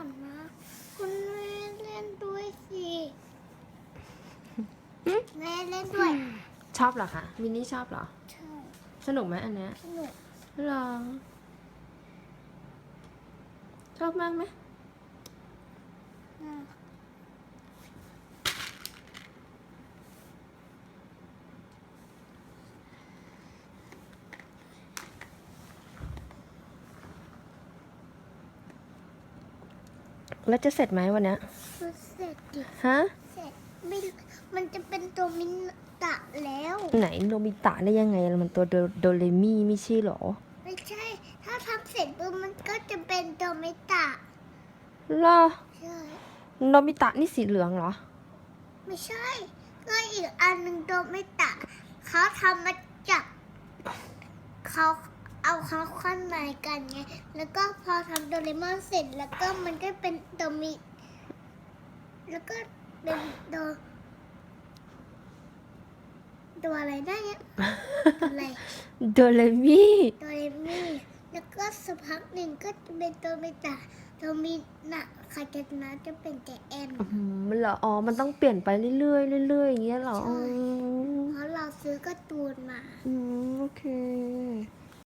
ามาคุณแม่เล่นด้วยสิแม่เล่นด้วยชอบเหรอคะมินนี่ชอบเหรอ ใช่สนุกไหมอันเนี้ยสนุกหรอชอบมากไหมน่า แล้วจะเสร็จไหมวันเนี้ยคือเสร็จดิฮะเสร็จไม่มันจะเป็นตัวมินตะแล้ว ไหนโนบิตะได้ยังไงมันตัวโดโดเรมี่ไม่ใช่เหรอ ไม่ใช่ ถ้าทำเสร็จปุ๊บมันก็จะเป็นตัวมิตะเหรอใช่โนบิตะนี่สีเหลืองเหรอ ไม่ใช่ก็อีกอันหนึ่งตัวมิตะเขาทำมาจากเขาเอาเขา ขั้นในกันไง แล้วก็พอทำโดเรมอนเสร็จแล้วก็มันก็เป็นตัวมิ แล้วก็เป็นตัวตัวอะไรได้เนี่ยอะไร โดเรมี่โดเรมี่แล้วก็สักพักหนึ่งก็จะเป็นตัวเมตาตัวมีนะคาเกตนะจะเป็นแต่แอนอืมเหรออ๋อมันต้องเปลี่ยนไปเรื่อยๆเรื่อยๆอย่างเงี้ยเหรอใช่อืมเพราะเราซื้อการ์ตูนมา อืมโอเค